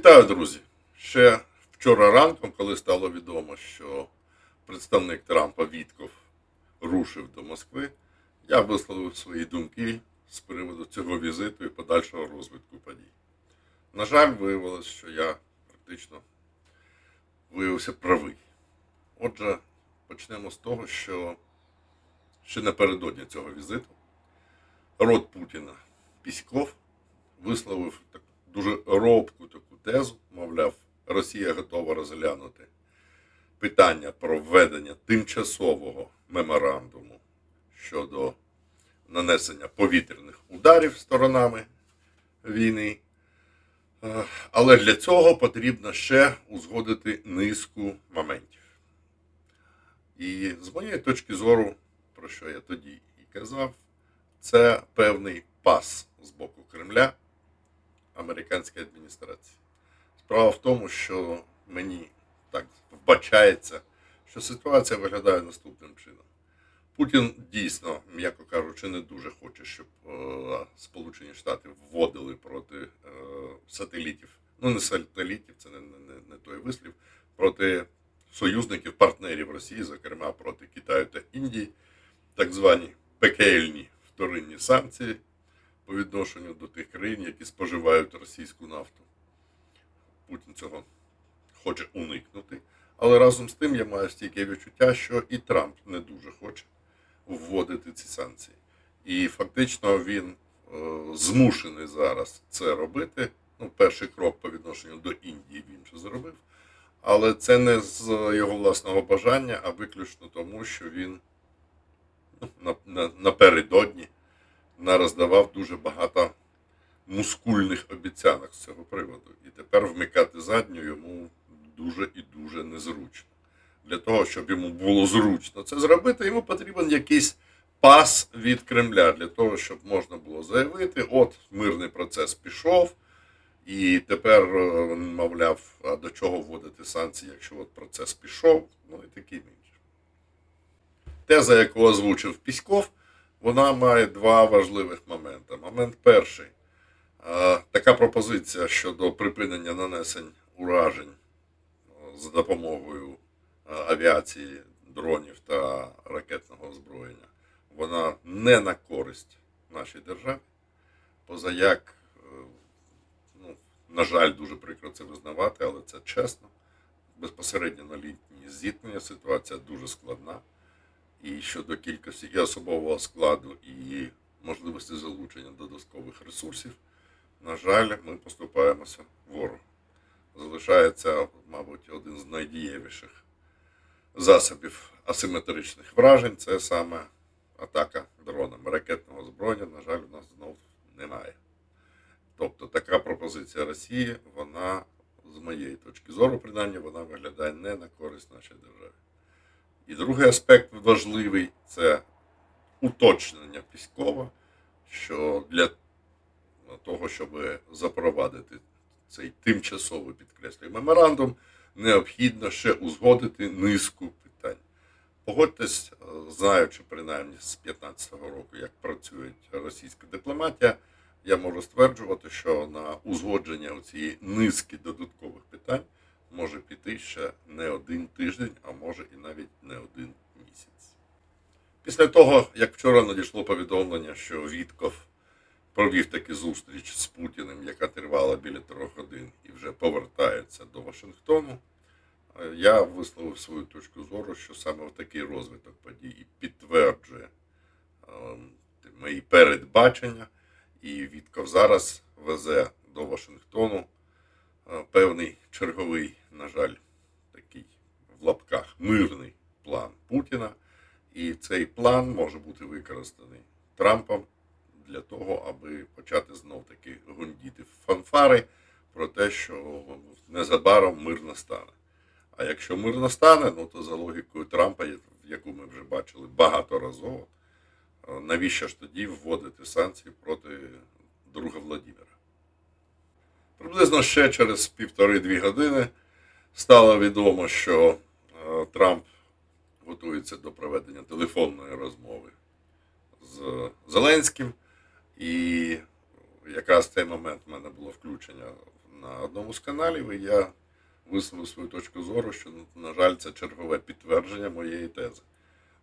Вітаю, друзі! Ще вчора ранком, коли стало відомо, що представник Трампа Вітков рушив до Москви, я висловив свої думки з приводу цього візиту і подальшого розвитку подій. На жаль, виявилось, що я практично виявився правий. Отже, почнемо з того, що ще напередодні цього візиту рот Путіна Піськов висловив так, дуже робку таку тезу, мовляв, Росія готова розглянути питання про введення тимчасового меморандуму щодо нанесення повітряних ударів сторонами війни. Е, Але для цього потрібно ще узгодити низку моментів. І з моєї точки зору, про що я тоді і казав, це певний пас з боку Кремля американської адміністрації. Справа в тому, що мені так вбачається, що ситуація виглядає наступним чином. Путін дійсно, м'яко кажучи, не дуже хоче, щоб е, Сполучені Штати вводили проти е, сателітів, ну не сателітів, це не, не, не той вислів, проти союзників, партнерів Росії, зокрема проти Китаю та Індії, так звані пекельні вторинні санкції по відношенню до тих країн, які споживають російську нафту. Путін цього хоче уникнути. Але разом з тим я маю стійке відчуття, що і Трамп не дуже хоче вводити ці санкції. І фактично він е, змушений зараз це робити. Ну, перший крок по відношенню до Індії він вже зробив. Але це не з його власного бажання, а виключно тому, що він ну, на, на, напередодні нароздавав дуже багато мускульних обіцянок з цього приводу. І тепер вмикати задню йому дуже і дуже незручно. Для того, щоб йому було зручно це зробити, йому потрібен якийсь пас від Кремля для того, щоб можна було заявити: от мирний процес пішов, і тепер, е, мовляв, а до чого вводити санкції, якщо от процес пішов, ну і таким іншим. Теза, яку озвучив Піськов, вона має два важливих моменти. Момент перший. Така пропозиція щодо припинення нанесень уражень за допомогою авіації, дронів та ракетного озброєння, вона не на користь нашій державі. Позаяк, е, ну, на жаль, дуже прикро це визнавати, але це чесно. Безпосередньо на літній зіткнення ситуація дуже складна. І щодо кількості і особового складу, і можливості залучення додаткових ресурсів, на жаль, ми поступаємося ворогу. Залишається, мабуть, один з найдієвіших засобів асиметричних вражень це саме атака дронами. Ракетного озброєння, на жаль, у нас знов немає. Тобто така пропозиція Росії, вона, з моєї точки зору, принаймні, вона виглядає не на користь нашій державі. І другий аспект важливий це уточнення Піскова, що для того, щоб запровадити цей тимчасовий підкреслюю меморандум, необхідно ще узгодити низку питань. Погодьтесь, е, знаючи принаймні з 15-го року, як працює російська дипломатія, я можу стверджувати, що на узгодження цієї низки додаткових питань може піти ще не один тиждень, а може і навіть не один місяць. Після того, як вчора надійшло повідомлення, що Вітков провів таки зустріч з Путіним, яка тривала біля трьох годин і вже повертається до Вашингтону, е, я висловив свою точку зору, що саме в такий розвиток подій і підтверджує е, мої передбачення, і Вітков зараз везе до Вашингтону е, певний черговий, на жаль, такий в лапках мирний план Путіна. І цей план може бути використаний Трампом для того, аби почати знов таки гундіти фанфари про те, що незабаром мир настане. А якщо мир настане, ну то за логікою Трампа, яку ми вже бачили багаторазово, е, навіщо ж тоді вводити санкції проти друга Владимира? Приблизно ще через півтори-дві години стало відомо, що е, Трамп готується до проведення телефонної розмови з Зеленським. І якраз в цей момент в мене було включення на одному з каналів, і я висловив свою точку зору, що, на жаль, це чергове підтвердження моєї тези.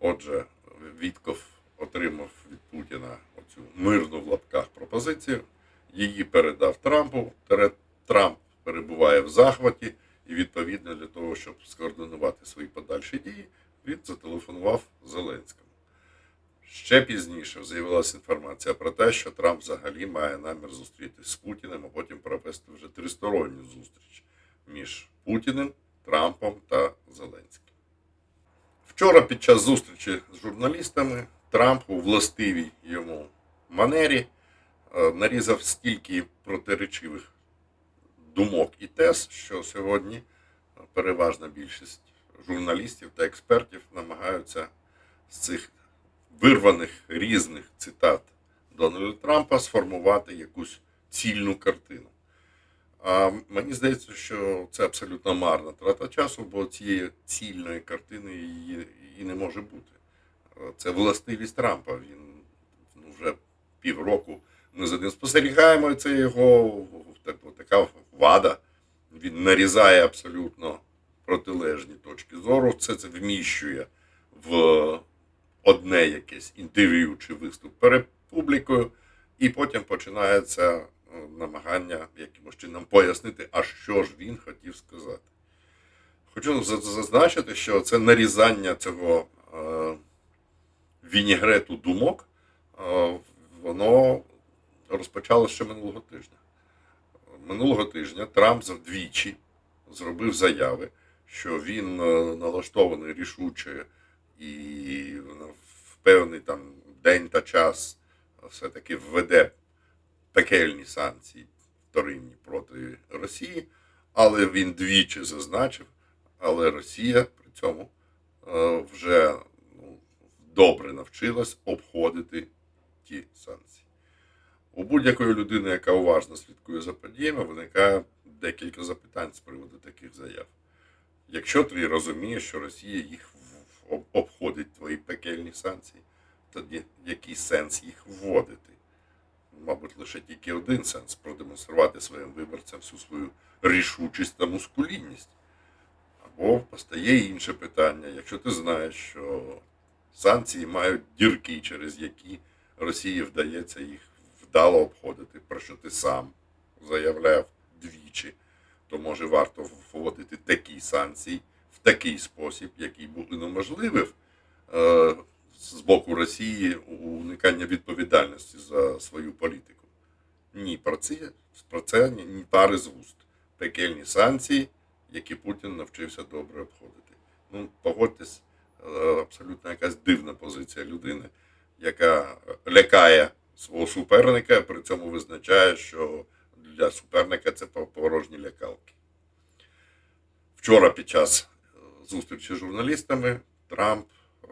Отже, Вітков отримав від Путіна оцю мирну в лапках пропозицію, її передав Трампу. Трамп перебуває в захваті, відповідно для того, щоб скоординувати свої подальші дії, він зателефонував Зеленському. Ще пізніше з'явилася інформація про те, що Трамп взагалі має намір зустрітися з Путіним, а потім провести вже тристоронню зустріч між Путіним, Трампом та Зеленським. Вчора під час зустрічі з журналістами Трамп у властивій йому манері е, нарізав стільки протиречивих думок і тез, що сьогодні переважна більшість журналістів та експертів намагаються з цих вирваних різних цитат Дональда Трампа сформувати якусь цільну картину. А мені здається, що це абсолютно марна трата часу, бо цієї цільної картини її, і не може бути. Це властивість Трампа. Він ну, вже півроку ми за ним спостерігаємо, це його так- така вада. Він нарізає абсолютно протилежні точки зору. Це це вміщує в одне якесь інтерв'ю чи виступ перед публікою, і потім починається е, намагання якимось чином пояснити, а що ж він хотів сказати. Хочу зазначити, що це нарізання цього е, вінігрету думок, е, воно розпочалося ще минулого тижня. Минулого тижня Трамп двічі зробив заяви, що він е, налаштований рішуче і в певний там день та час все-таки введе пекельні санкції вторинні проти Росії, але він двічі зазначив, але Росія при цьому е, вже ну, добре навчилась обходити ті санкції. У будь-якої людини, яка уважно слідкує за подіями, виникає декілька запитань з приводу таких заяв. Якщо ти розумієш, що Росія їх обходить твої пекельні санкції, тоді який сенс їх вводити? Мабуть, лише тільки один сенс продемонструвати своїм виборцям всю свою рішучість та мускулінність. Або постає інше питання. Якщо ти знаєш, що санкції мають дірки, через які Росії вдається їх вдало обходити, про що ти сам заявляв двічі, то може варто вводити такі санкції в такий спосіб, який був унеможливив е, з боку Росії уникання відповідальності за свою політику. Ні, про це, про це ні, ні пари з вуст. Пекельні санкції, які Путін навчився добре обходити. Ну, погодьтесь, е, абсолютно якась дивна позиція людини, яка лякає свого суперника, при цьому визначає, що для суперника це порожні лякалки. Вчора під час е, зустрічі з журналістами Трамп е,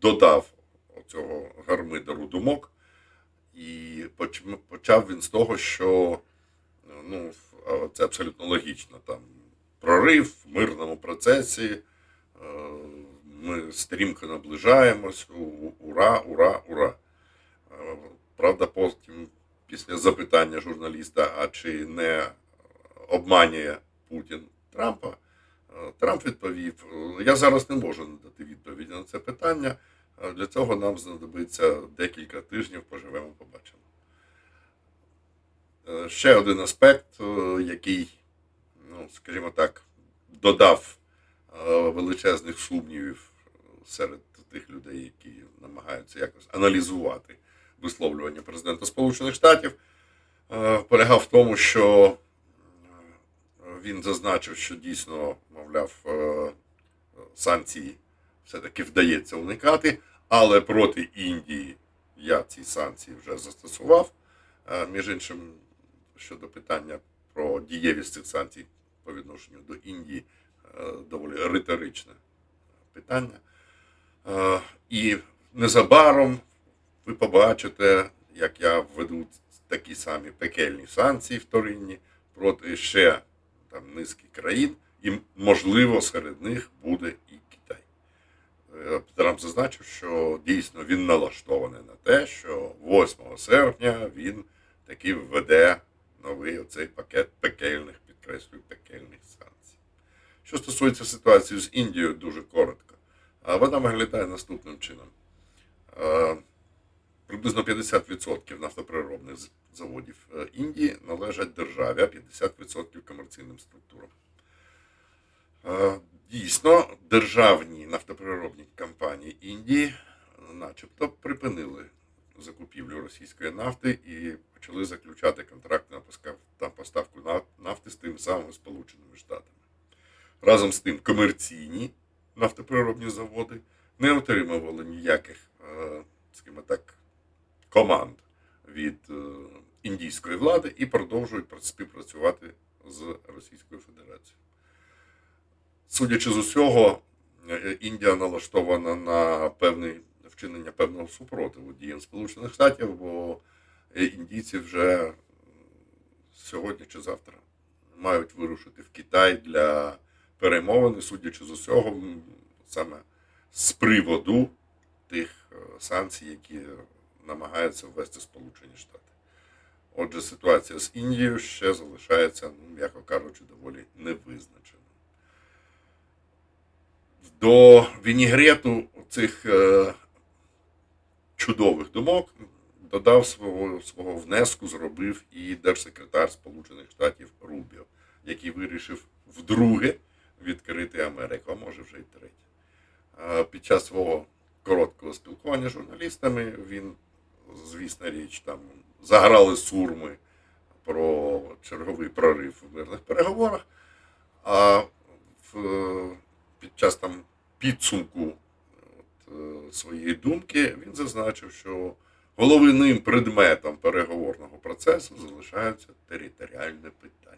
додав оцього гармидеру думок, і почав він з того, що ну, це абсолютно логічно. Там прорив в мирному процесі. е, Ми стрімко наближаємось. Ура, ура, ура. Правда, потім, після запитання журналіста, а чи не обманює Путін Трампа, е, Трамп відповів: «Е, я зараз не можу надати відповіді на це питання. Для цього нам знадобиться декілька тижнів, поживемо, побачимо. Е, Ще один аспект, е, який, ну, скажімо так, додав величезних сумнівів серед тих людей, які намагаються якось аналізувати висловлювання президента Сполучених Штатів, е, полягав в тому, що е, він зазначив, що дійсно, мовляв, е, санкції все-таки вдається уникати, але проти Індії я ці санкції вже застосував. Між іншим, щодо питання про дієвість цих санкцій по відношенню до Індії, доволі риторичне питання. І незабаром ви побачите, як я введу такі самі пекельні санкції вторинні проти ще там низки країн, і можливо серед них буде і Китай. Е, Трамп зазначив, що дійсно він налаштований на те, що 8 серпня він таки введе новий оцей пакет пекельних, підкреслюю, пекельних санкцій. Що стосується ситуації з Індією, дуже коротко. Вона виглядає наступним чином. Приблизно 50% нафтопереробних заводів е, Індії належать державі, а 50% комерційним структурам. Е, Дійсно, державні нафтопереробні компанії Індії, е, начебто, припинили закупівлю російської нафти і почали заключати контракти на поставку нафти з тими самими Сполученими Штатами. Разом з тим, комерційні нафтопереробні заводи не отримували ніяких, скажімо так, команд від е, індійської влади і продовжують співпрацювати з Російською Федерацією. Судячи з усього, е, Індія налаштована на певне вчинення певного супротиву діям Сполучених Штатів, бо е, індійці вже сьогодні чи завтра мають вирушити в Китай для перемовин, судячи з усього, саме з приводу тих е, санкцій, які намагаються ввести Сполучені Штати. Отже, ситуація з Індією ще залишається, ну, м'яко кажучи, доволі невизначеною. До вінігрету цих е, чудових думок додав свого, свого внеску, зробив і держсекретар Сполучених Штатів Рубіо, який вирішив вдруге відкрити Америку, а може вже й третє. Під час свого короткого спілкування з журналістами він, звісна річ, там заграли сурми про черговий прорив в мирних переговорах. А в, під час там підсумку от, е, своєї думки він зазначив, що головним предметом переговорного процесу залишається територіальне питання.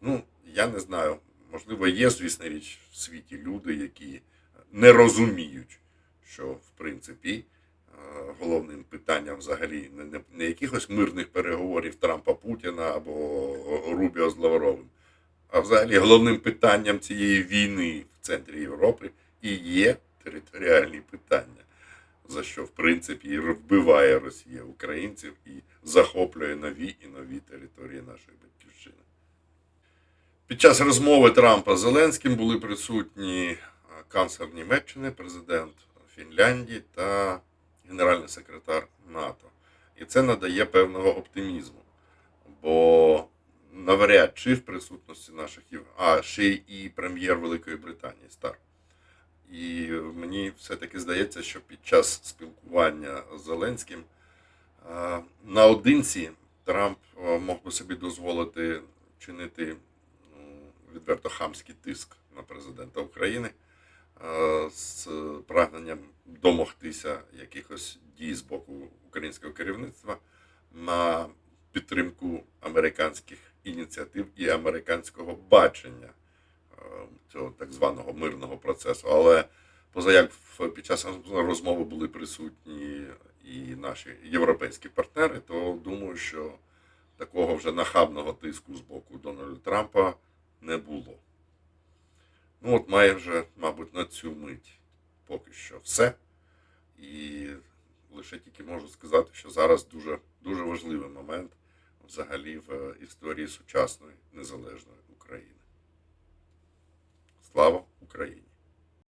Ну, я не знаю, можливо, є, звісно річ, в світі люди, які не розуміють, що в принципі е, головним питанням взагалі не, не, не якихось мирних переговорів Трампа Путіна або Рубіо з Лавровим, а взагалі головним питанням цієї війни в центрі Європи і є територіальні питання, за що в принципі і вбиває Росія українців і захоплює нові і нові території нашої батьківщини. Під час розмови Трампа з Зеленським були присутні канцлер Німеччини, президент Фінляндії та генеральний секретар НАТО. І це надає певного оптимізму. Бо навряд чи в присутності наших а ще і прем'єр Великої Британії Стар. І мені все-таки здається, що під час спілкування з Зеленським наодинці Трамп мог би собі дозволити чинити ну, відверто хамський тиск на президента України з прагненням домогтися якихось дій з боку українського керівництва на підтримку американських ініціатив і американського бачення е, цього так званого мирного процесу. Але поза як під час розмови були присутні і наші європейські партнери, то думаю, що такого вже нахабного тиску з боку Дональда Трампа не було. Ну, от має вже, мабуть, на цю мить поки що все. І лише тільки можу сказати, що зараз дуже, дуже важливий момент взагалі в історії сучасної незалежної України. Слава Україні!